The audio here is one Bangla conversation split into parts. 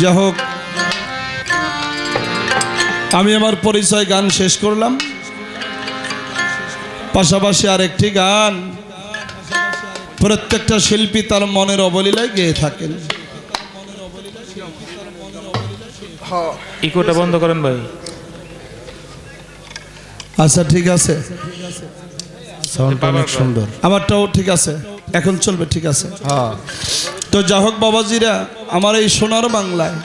যা হোক আমি আমার পরিচয় গান শেষ করলাম। পাশাপাশি আরেকটি গান প্রত্যেকটা শিল্পী তার মনের অবলীলায় গেয়ে থাকেন। ইকোটা বন্ধ করেন ভাই। আচ্ছা ঠিক আছে। অনেক সুন্দর। আমারটাও ঠিক আছে। এখন চলবে ঠিক আছে। হ্যাঁ। তো যা হোক বাবাজিরা আমার এই সোনার বাংলায়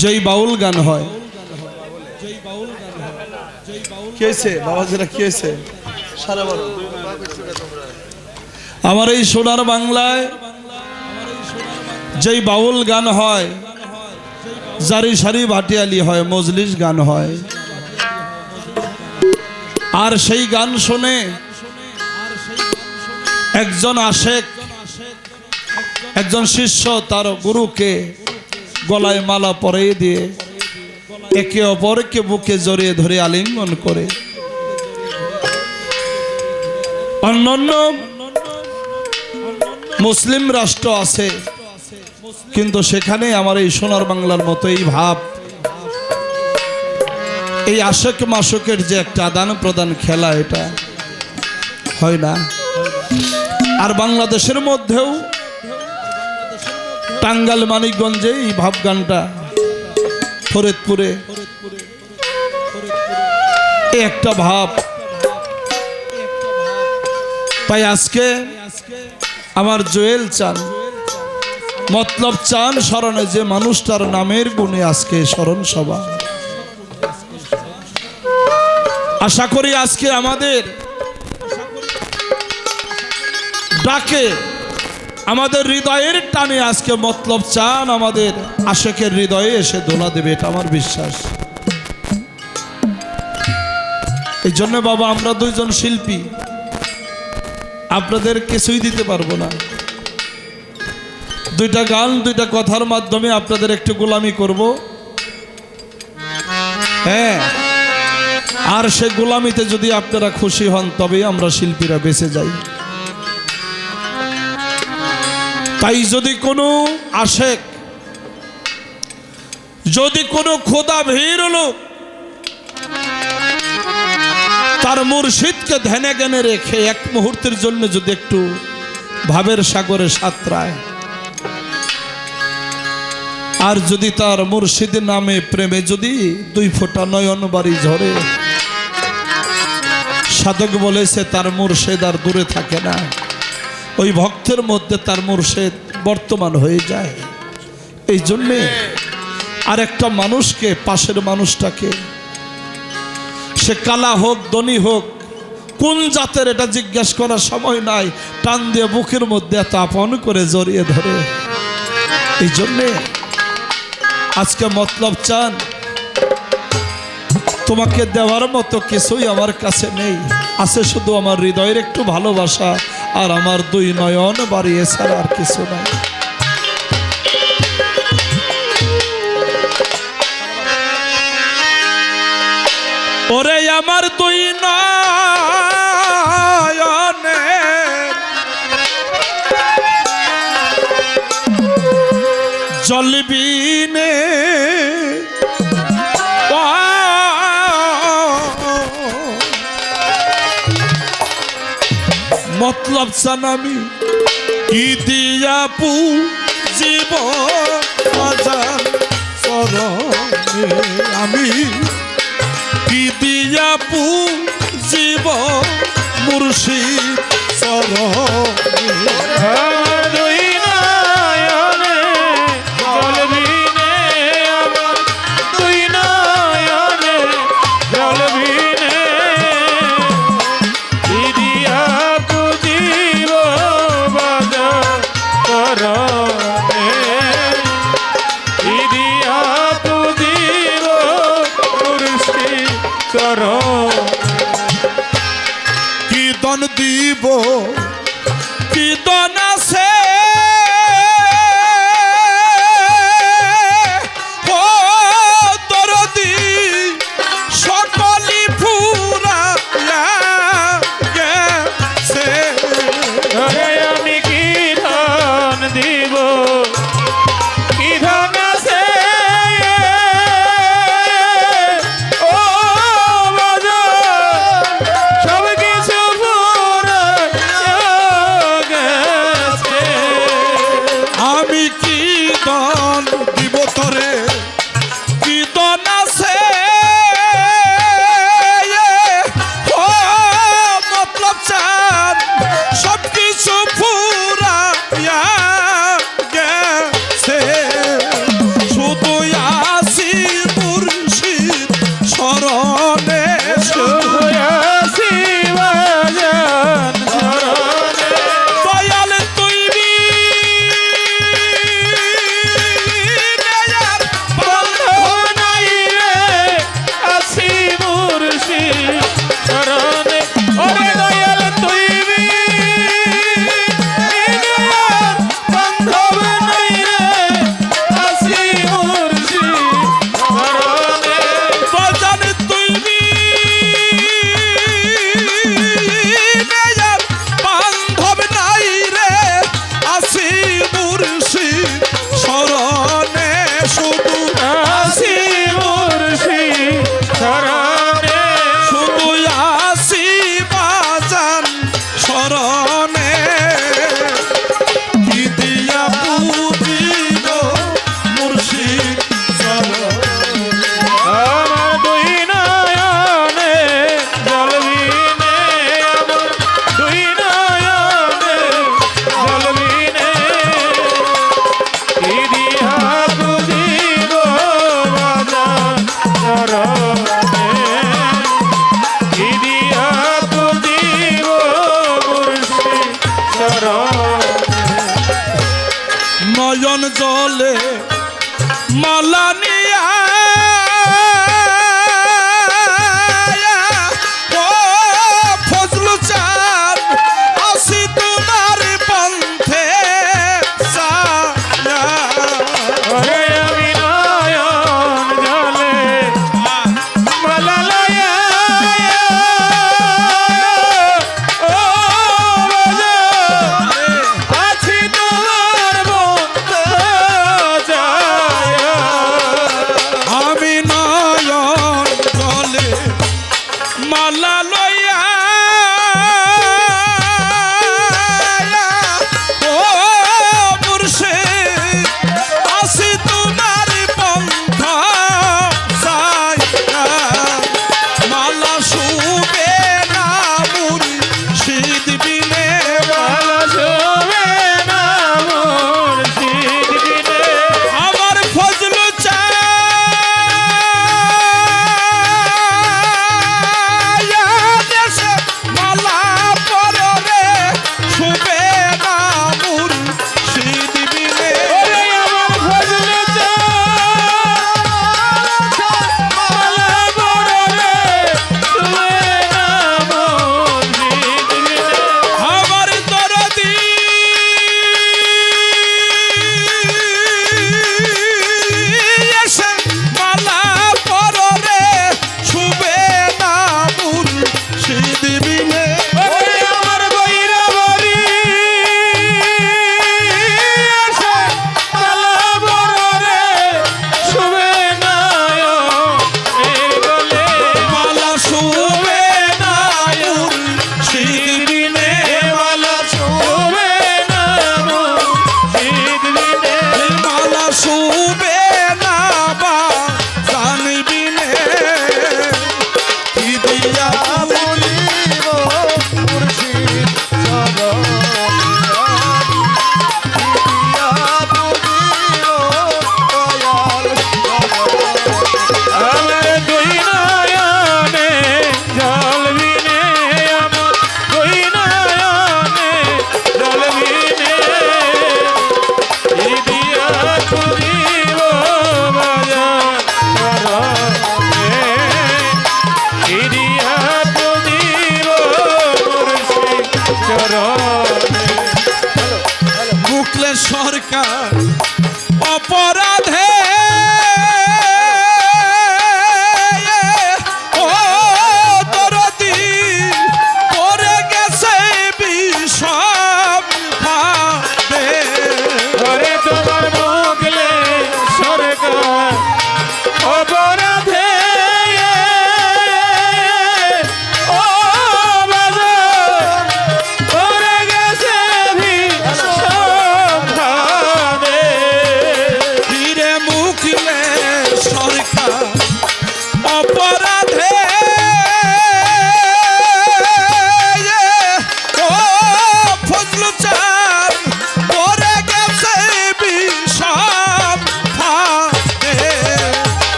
যেই বাউল গান হয়। কি হয়েছে বাবাজিরা কি হয়েছে সারা বলো। আমার এই সোনার বাংলায় যেই বাউল গান হয় জারি সারি ভাটিয়ালি হয় মজলিস গান হয়। আর সেই গান শুনে একজন আশেক, একজন শিষ্য তার গুরুকে গলায় মালা পরিয়ে দিয়ে একে অপরকে বুকে জড়িয়ে ধরে আলিঙ্গন করে। অন্যান্য মুসলিম রাষ্ট্র আছে, কিন্তু সেখানে আমার এই সোনার বাংলার মতো এই ভাব। এই আশেক মাসকের যে একটা আদান প্রদান খেলা এটা, হয় না? আর বাংলাদেশের মধ্যেও টাঙ্গাল মানিকগঞ্জে এই ভাব গানটা ফরিদপুরে একটা ভাব। তাই আজকে আমার জোয়েল চান, মতলব চান স্মরণে যে মানুষটার নামের গুণে আজকে স্মরণ সভা। আশা করি আজকে আমাদের ডাকে। আমাদের হৃদয়ের টানে আজকে মতলব চান আমাদের আশেকের হৃদয়ে এসে দোলা দেবে, এটা আমার বিশ্বাস। এই জন্য বাবা, আমরা দুইজন শিল্পী, আপনাদের কিছুই দিতে পারব না। দুইটা গান, দুইটা কথার মাধ্যমে আপনাদের একটু গোলামি করব। হ্যাঁ আর সে গোলামিতে যদি আপনারা খুশি হন, তবেই আমরা শিল্পীরা বেঁচে যাই। তাই যদি কোনো আশেক, যদি কোনো খোদা ভিড় হলো তার মুর্শিদকে ধ্যানে জ্ঞানে রেখে এক মুহূর্তের জন্য যদি একটু ভাবের সাগরে সাঁতরায়, আর যদি তার মুর্শিদ নামে প্রেমে যদি দুই ফোঁটা নয়ন বাড়ি ঝরে, সাধক বলেছে তার মুর্শেদ আর দূরে থাকে না। ওই ভক্তের মধ্যে তার মুর্শেদ বর্তমান হয়ে যায়। এই জন্যে আর একটা মানুষকে, পাশের মানুষটাকে, সে কালা হোক, ধনী হোক, কোন জাতের এটা জিজ্ঞেস করার সময় নাই, টান দিয়ে বুকের মধ্যে এত আপন করে জড়িয়ে ধরে। এই জন্যে আজকে মতলব চান, তোমাকে দেওয়ার মতো কিছুই আমার কাছে নেই। আছে শুধু আমার হৃদয়ের একটু ভালোবাসা আর আমার দুই নয়ন বাড়িয়ে ছাড়া আর কিছু নাই। ওরে আমার দুই নয়নে। জলবিনে মতলব সানামি কি দিয়া পু জীব আমি? কি দিয়া পু জীব মুর্শিদ চরণে দিব। কি দনা সে মালা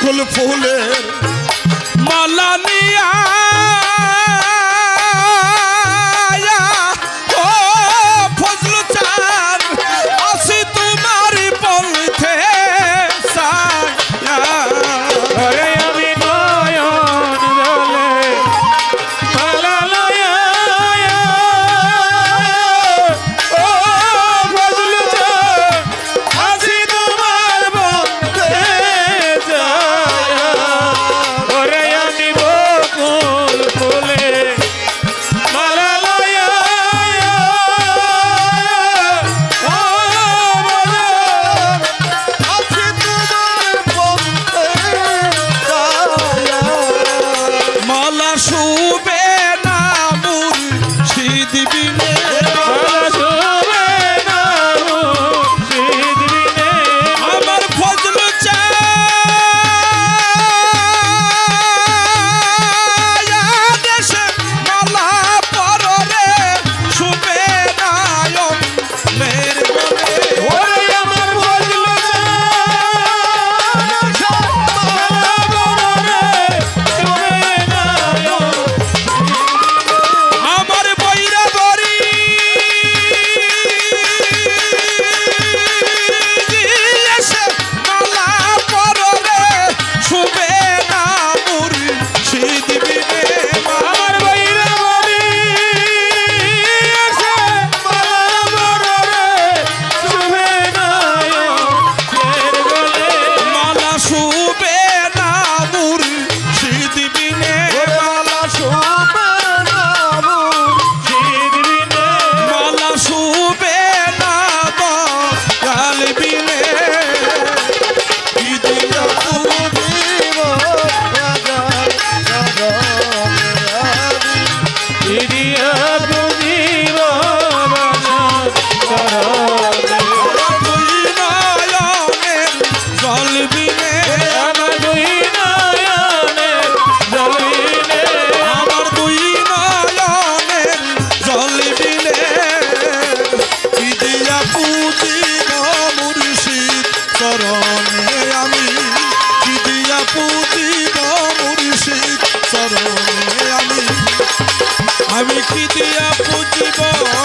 বকুল ফুলের মালা নিয়া কি